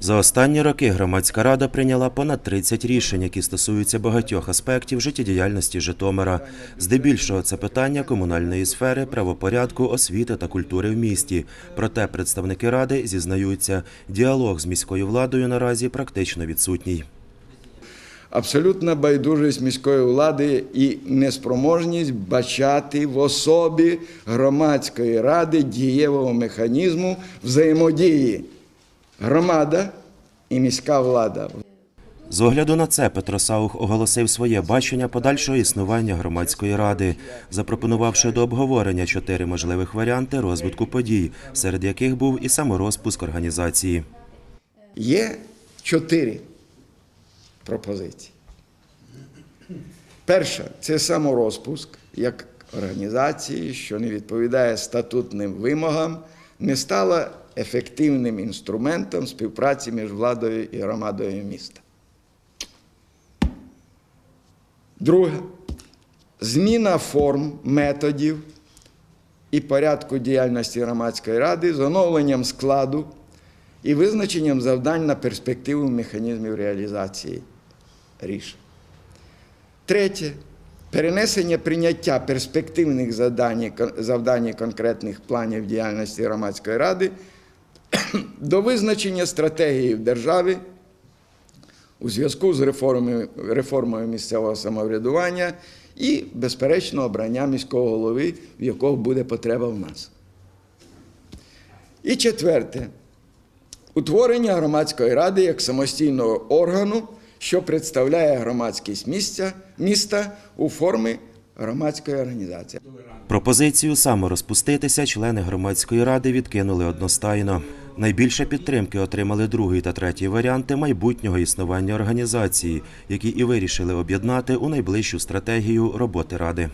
За останні роки громадська рада прийняла понад 30 рішень, які стосуються багатьох аспектів життєдіяльності Житомира. Здебільшого це питання комунальної сфери, правопорядку, освіти та культури в місті. Проте представники ради зізнаються, діалог з міською владою наразі практично відсутній. Абсолютна байдужість міської влади і неспроможність бачати в особі громадської ради дієвого механізму взаємодії громада і міська влада. З огляду на це Петро Саух оголосив своє бачення подальшого існування громадської ради, запропонувавши до обговорення чотири можливих варіанти розвитку подій, серед яких був і саморозпуск організації. Є чотири пропозиції. Перша це саморозпуск як організації, що не відповідає статутним вимогам, не стала ефективним інструментом співпраці між владою і громадою міста. Друге зміна форм, методів і порядку діяльності громадської ради з оновленням складу і визначенням завдань на перспективу механізмів реалізації рішень. Третє. Перенесення прийняття перспективних завдань, завдань конкретних планів діяльності громадської ради до визначення стратегії в державі у зв'язку з реформою, реформою місцевого самоврядування і, безперечно, обрання міського голови, в якого буде потреба в нас. І четверте. Утворення громадської ради як самостійного органу, що представляє громадськість місця, міста у формі громадської організації. Пропозицію саморозпуститися члени громадської ради відкинули одностайно. Найбільше підтримки отримали другий та третій варіанти майбутнього існування організації, які і вирішили об'єднати у найближчу стратегію роботи ради.